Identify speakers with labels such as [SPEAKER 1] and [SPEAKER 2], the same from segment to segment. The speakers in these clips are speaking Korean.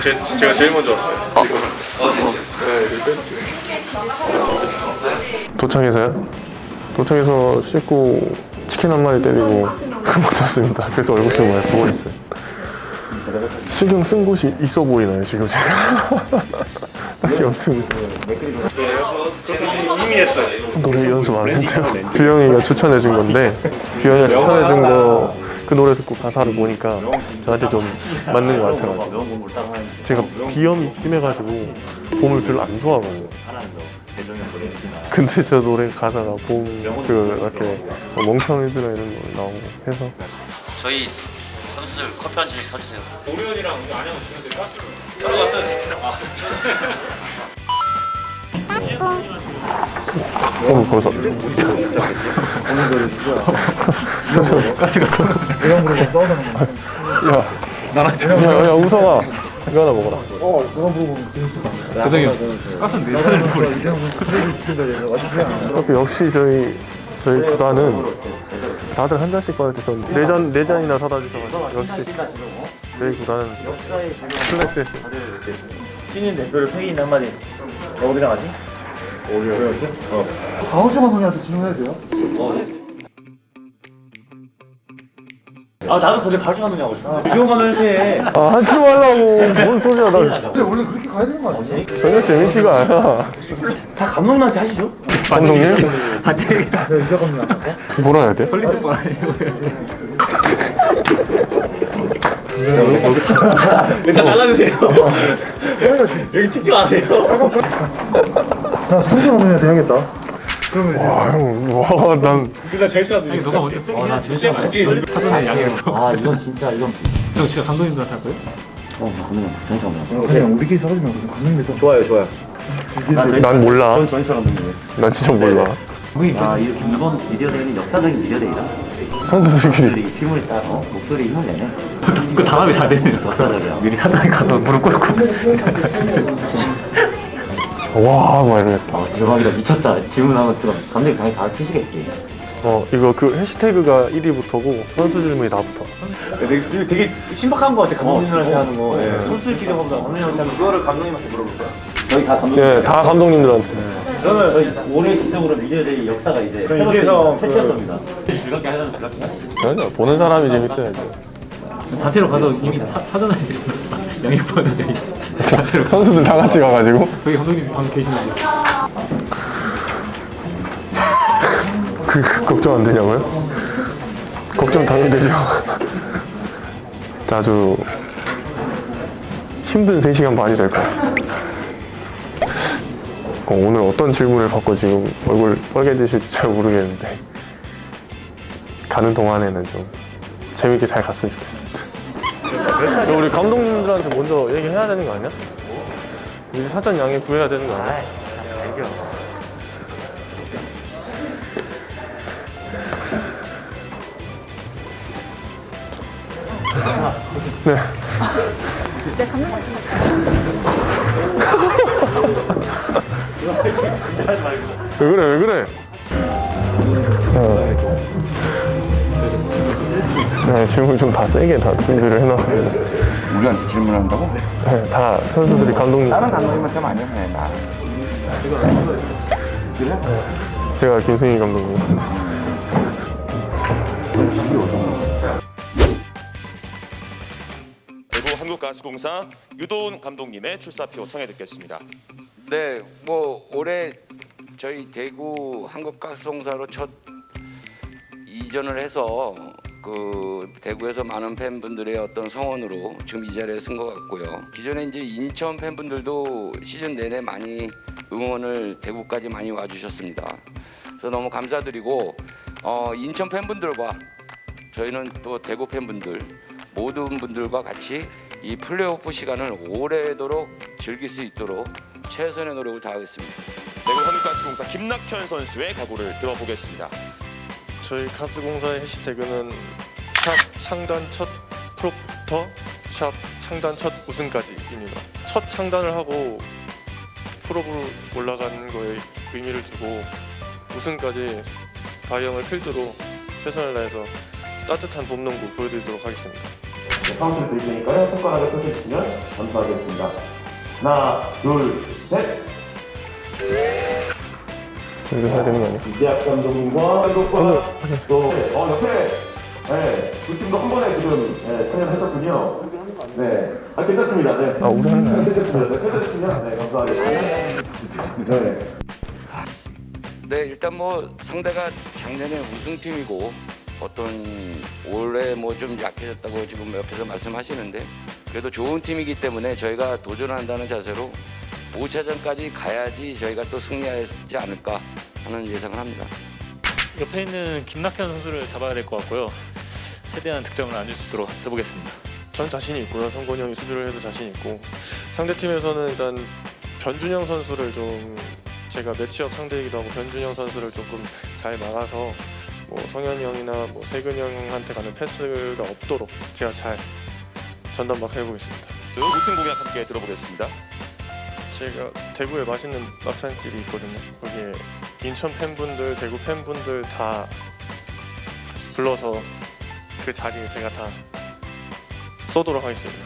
[SPEAKER 1] 제, 제가 제일 먼저 왔어요. 지금.
[SPEAKER 2] 도착해서요? 도착해서 씻고 치킨 한 마리 때리고 못 잤습니다. 그래서 얼굴 좀 많이 부어 있어요. 신경 쓴 곳이 있어 보이나요, 지금 제가? 딱히 없습니다.
[SPEAKER 1] 이미 했어요.
[SPEAKER 2] 노래 연습 안 했대요. 규영이가 추천해준 건데, 규영이가 추천해준 거, 그 노래 듣고 가사를 보니까 저한테 좀 맞는 것 같아가지고. 제가 비염이 심해가지고 봄을 별로 안 좋아하거든요. 근데 저 노래 가사가 봄, 그, 이렇게 멍청이들아 이런 노래 나오고 해서.
[SPEAKER 3] 저희 선수들 커피 한 잔씩 사주세요.
[SPEAKER 1] 오리온이랑 우리 안양은 주는데 가스. 들어갔어요. 아.
[SPEAKER 2] 어, 벌써. 야, 나랑 야, 야, 우성아. 이거 하나 먹어라. 그 역시 저희 저희 구단은 다들 한 잔씩 받아서 네 잔 네 잔이나 사다 주셔가지고 역시 저희 구단은 클래스
[SPEAKER 4] 신인 대표를 팽이 한마디 어디랑 하지?
[SPEAKER 5] 강호철 감독님한테 질문해도 돼요?
[SPEAKER 4] 아 나도 거기 가르쳐 감독이 하고 싶어 가면 이렇게
[SPEAKER 2] 아 하지 말라고 뭔 소리야 나
[SPEAKER 5] 근데 원래 그렇게 가야 되는 거 아니에요?
[SPEAKER 2] 전혀 재밌지가 않아
[SPEAKER 4] 다 감독님한테 하시죠?
[SPEAKER 2] 감독님
[SPEAKER 5] 내가 이자 감독님
[SPEAKER 2] 뭐라 해야 돼?
[SPEAKER 4] 일단 잘라주세요 여기 찍지 마세요
[SPEAKER 5] 나 상수 감독님한테 해야겠다
[SPEAKER 2] 와난
[SPEAKER 4] 일단 제일 싫어하는 아니 너가 먼저 세게 나 제일 싫어하는 사전에 양해를 아 이건 진짜 이건 형 진짜 감독님들한테 할 거예요? 어 감독님 전시 감독님
[SPEAKER 5] 그냥 우리끼리 싸우지 말고 좀 감독님이
[SPEAKER 4] 좋아요 좋아요.
[SPEAKER 2] 난 몰라.
[SPEAKER 4] 전시 감독님
[SPEAKER 2] 난 진짜 몰라.
[SPEAKER 6] 아, 이 이번 미디어 데이는 역사적인 미디어 데이다.
[SPEAKER 2] 선수들끼리.
[SPEAKER 6] 힘을 따, 어, 목소리 힘을 내네.
[SPEAKER 4] 그 단합이 잘 되네요.
[SPEAKER 6] 역사적이야.
[SPEAKER 4] 미리 사전에 가서 무릎 꿇고
[SPEAKER 2] 와막 이러겠다.
[SPEAKER 6] 어, 대박이다, 미쳤다. 질문하면 좀 감독님 당연히 다 치시겠지.
[SPEAKER 2] 어 이거 그 해시태그가 1위부터고 선수 질문이 나부터.
[SPEAKER 4] 되게, 되게 신박한 거 같아 감독님들한테 하는 거. 예. 선수들끼리 하는 거 감독님한테 하는 거. 그거를 감독님한테 물어볼 거야
[SPEAKER 6] 저희 다 감독님.
[SPEAKER 2] 예, 다 감독님들한테.
[SPEAKER 4] 저는
[SPEAKER 6] 저희 올해 기적으로 미디어 데이 역사가 이제
[SPEAKER 4] 저희 이래서
[SPEAKER 6] 새로운
[SPEAKER 4] 그-
[SPEAKER 6] 겁니다. 즐겁게 하려면 그렇게 하시죠.
[SPEAKER 2] 전혀 보는 사람이 재밌어야지
[SPEAKER 7] 단체로 가서 이미 사, 저희 단체로 가-
[SPEAKER 2] 선수들 다 같이 가가지고
[SPEAKER 7] 저희 감독님 방 계시는데
[SPEAKER 2] 그, 그 걱정 안 되냐고요? 걱정 당연히 되죠. 자, 아주 힘든 3시간 반이 될 것 같아요. 어, 오늘 어떤 질문을 받고 지금 얼굴 빨개지실지 잘 모르겠는데 가는 동안에는 좀 재밌게 잘 갔으면 좋겠습 니다. 우리 감독님들한테 먼저 얘기해야 되는 거 아니야? 우리 사전 양해 구해야 되는 거 아니야? 네. 왜 그래 왜 그래? 어. 네 질문 좀 다 세게 다 준비를 해놨어요.
[SPEAKER 8] 우리한테 질문한다고?
[SPEAKER 2] 네, 다 선수들이 감독님.
[SPEAKER 8] 다른 감독님한테 많이 해, 나.
[SPEAKER 2] 제가 김승희 감독님.
[SPEAKER 9] 대구 한국가스공사 유도훈 감독님의 출사표 청해 듣겠습니다.
[SPEAKER 10] 네, 뭐 올해 저희 대구 한국가스공사로 첫 이전을 해서 그 대구에서 많은 팬분들의 어떤 성원으로 지금 이 자리에 쓴 것 같고요. 기존에 이제 인천 팬분들도 시즌 내내 많이 응원을 대구까지 많이 와주셨습니다. 그래서 너무 감사드리고 어, 인천 팬분들과 저희는 또 대구 팬분들 모든 분들과 같이 이 플레이오프 시간을 오래도록 즐길 수 있도록 최선의 노력을 다하겠습니다.
[SPEAKER 9] 대구 한국가스공사 김낙현 선수의 각오를 들어보겠습니다.
[SPEAKER 2] 저희 가스공사의 해시태그는 샵 창단 첫 프로부터 샵 창단 첫 우승까지입니다. 첫 창단을 하고 프로로 올라가는 거에 의미를 두고 우승까지 다이영을 필두로 최선을 다해서 따뜻한 봄농구 보여드리도록 하겠습니다.
[SPEAKER 9] 네, 카운트를 드릴 테니까요. 손가락을 펼쳐주시면 감사하겠습니다. 하나, 둘, 셋.
[SPEAKER 2] 이렇게 해야 되는 거 아니야?
[SPEAKER 9] 이재학 감독님과 감독과 또 네, 어, 옆에 네, 두 팀도 한 번에 지금 네, 참여를 하셨군요. 네, 아 괜찮습니다. 네.
[SPEAKER 2] 아, 우리 하는 거야?
[SPEAKER 9] 괜찮습니다. 네, 펼쳐주시면 네, 감사하겠습니다. 네.
[SPEAKER 10] 네, 일단 뭐 상대가 작년에 우승팀이고 어떤 올해 뭐 좀 약해졌다고 지금 옆에서 말씀하시는데 그래도 좋은 팀이기 때문에 저희가 도전한다는 자세로 5차전까지 가야지 저희가 또 승리하지 않을까 하는 예상을 합니다.
[SPEAKER 1] 옆에 있는 김낙현 선수를 잡아야 될 것 같고요. 최대한 득점을 안 줄 수 있도록 해보겠습니다.
[SPEAKER 2] 전 자신이 있고요. 성곤이 형이 수비를 해도 자신 있고 상대 팀에서는 일단 변준영 선수를 좀 제가 매치업 상대이기도 하고 변준영 선수를 조금 잘 막아서 뭐 성현이 형이나 뭐 세근이 형한테 가는 패스가 없도록 제가 잘 전담 해보겠습니다.
[SPEAKER 9] 우승 공약 함께 들어보겠습니다.
[SPEAKER 2] 제가 대구에 맛있는 막창집이 있거든요. 거기에 인천 팬분들, 대구 팬분들 다 불러서 그 자리에 제가 다 쏘도록 하겠습니다.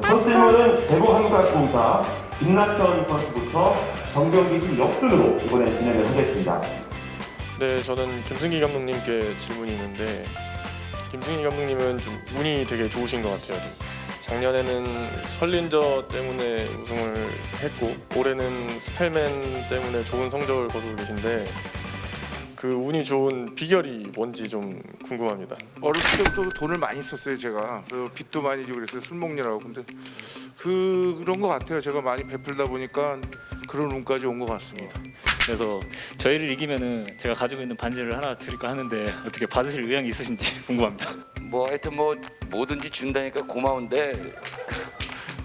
[SPEAKER 9] 첫 질문은 대구 한국가스공사 김낙현 선수부터 정경기수 역순으로 이번에 진행을 하겠습니다.
[SPEAKER 2] 네, 저는 김승기 감독님께 질문이 있는데 김승기 감독님은 좀 운이 되게 좋으신 것 같아요. 좀 작년에는 설린저 때문에 우승을 했고 올해는 스펠맨 때문에 좋은 성적을 거두고 계신데 그 운이 좋은 비결이 뭔지 좀 궁금합니다.
[SPEAKER 11] 어렸을 때부터 돈을 많이 썼어요 제가 그 빚도 많이 지고 그랬어요 술 먹느라고 근데 그 그런 것 같아요 제가 많이 베풀다 보니까 그런 운까지 온 것 같습니다
[SPEAKER 1] 그래서 저희를 이기면은 제가 가지고 있는 반지를 하나 드릴까 하는데 어떻게 받으실 의향이 있으신지 궁금합니다.
[SPEAKER 10] 뭐 하여튼 뭐 뭐든지 준다니까 고마운데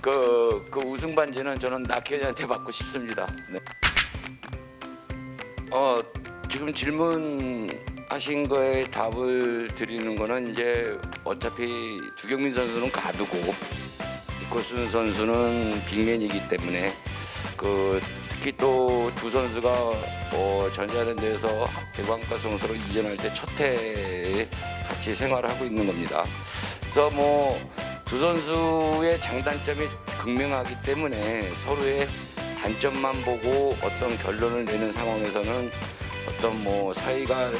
[SPEAKER 10] 그, 그 우승 반지는 저는 낙현이한테 받고 싶습니다. 네. 어 지금 질문하신 거에 답을 드리는 거는 이제 어차피 두경민 선수는 가두고 이코스 선수는 빅맨이기 때문에 그 특히 또 두 선수가 어, 전자랜드에서 대광가성으로 이전할 때 첫 해에 같이 생활을 하고 있는 겁니다. 그래서 뭐 두 선수의 장단점이 극명하기 때문에 서로의 단점만 보고 어떤 결론을 내는 상황에서는 어떤 뭐 사이가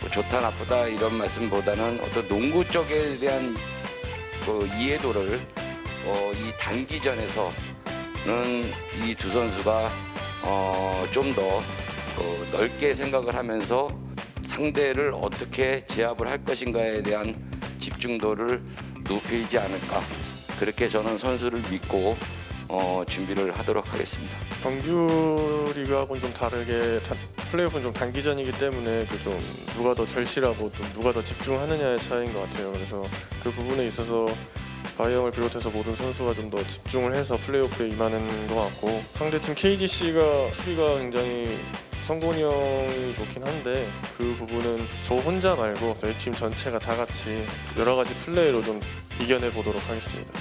[SPEAKER 10] 뭐 좋다 나쁘다 이런 말씀보다는 어떤 농구 쪽에 대한 그 이해도를 어, 이 단기전에서는 이 두 선수가 어, 좀더 어, 넓게 생각을 하면서 상대를 어떻게 제압을 할 것인가에 대한 집중도를 높이지 않을까. 그렇게 저는 선수를 믿고 어, 준비를 하도록 하겠습니다.
[SPEAKER 2] 정규 리그하고는 좀 다르게 다- 플레이오프는 좀 단기전이기 때문에 그 좀 누가 더 절실하고 또 누가 더 집중하느냐의 차이인 것 같아요. 그래서 그 부분에 있어서 바이 형을 비롯해서 모든 선수가 좀 더 집중을 해서 플레이오프에 임하는 것 같고 상대팀 KGC가 수비가 굉장히 성곤이 형이 좋긴 한데 그 부분은 저 혼자 말고 저희 팀 전체가 다 같이 여러 가지 플레이로 좀 이겨내 보도록 하겠습니다.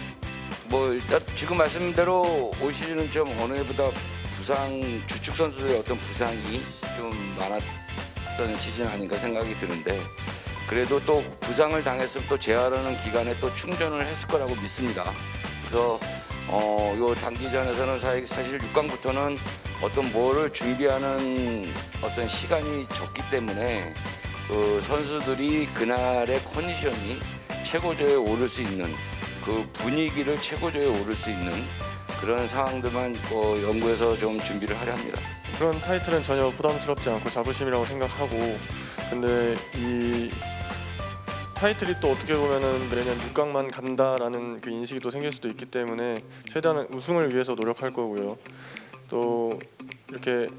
[SPEAKER 10] 뭐 일단 지금 말씀대로 올 시즌은 좀 어느 해보다 부상 주축 선수들의 어떤 부상이 좀 많았던 시즌 아닌가 생각이 드는데 그래도 또 부상을 당했으면 또 재활하는 기간에 또 충전을 했을 거라고 믿습니다. 그래서 어, 요 단기전에서는 사- 사실 6강부터는 어떤 뭐를 준비하는 어떤 시간이 적기 때문에 그 선수들이 그날의 컨디션이 최고조에 오를 수 있는 그 분위기를 최고조에 오를 수 있는 그런 상황들만 어, 연구해서 좀 준비를 하려 합니다.
[SPEAKER 2] 그런 타이틀은 전혀 부담스럽지 않고 자부심이라고 생각하고 근데 이 타이틀이 또 어떻게 보면은 내년 6강만 간다라는 그 인식이 또 생길 수도 있기 때문에 최대한 우승을 위해서 노력할 거고요. 또 이렇게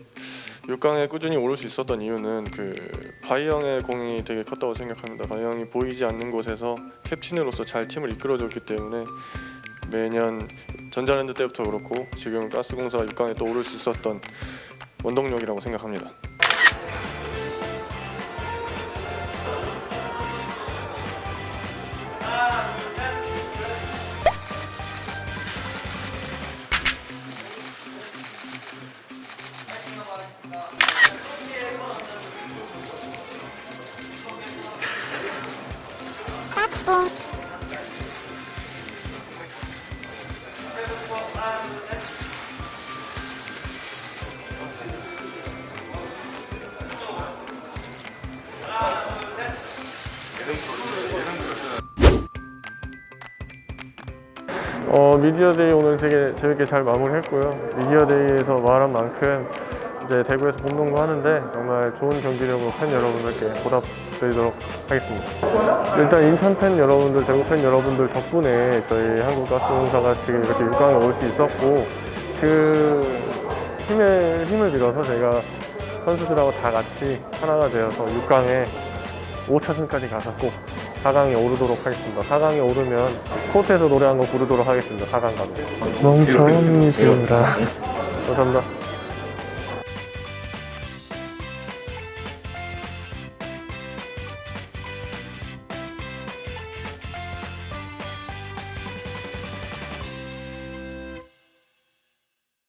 [SPEAKER 2] 6강에 꾸준히 오를 수 있었던 이유는 그 바이 형의 공이 되게 컸다고 생각합니다. 바이 형이 보이지 않는 곳에서 캡틴으로서 잘 팀을 이끌어줬기 때문에 매년 전자랜드 때부터 그렇고 지금 가스공사가 6강에 또 오를 수 있었던 원동력이라고 생각합니다. 어, 미디어데이 오늘 되게 재밌게 잘 마무리했고요. 미디어데이에서 말한 만큼 이제 대구에서 본농구 하는데 정말 좋은 경기력으로 팬 여러분들께 보답드리도록 하겠습니다. 일단 인천 팬 여러분들, 대구 팬 여러분들 덕분에 저희 한국가스공사가 지금 이렇게 6강에 올 수 있었고 그 힘을, 힘을 빌어서 제가 선수들하고 다 같이 하나가 되어서 6강에 5차전까지 가서 꼭 4강에 오르도록 하겠습니다. 4강에 오르면 코트에서 노래 한곡 부르도록 하겠습니다. 4강 가면. 멍청이들아. 감사합니다.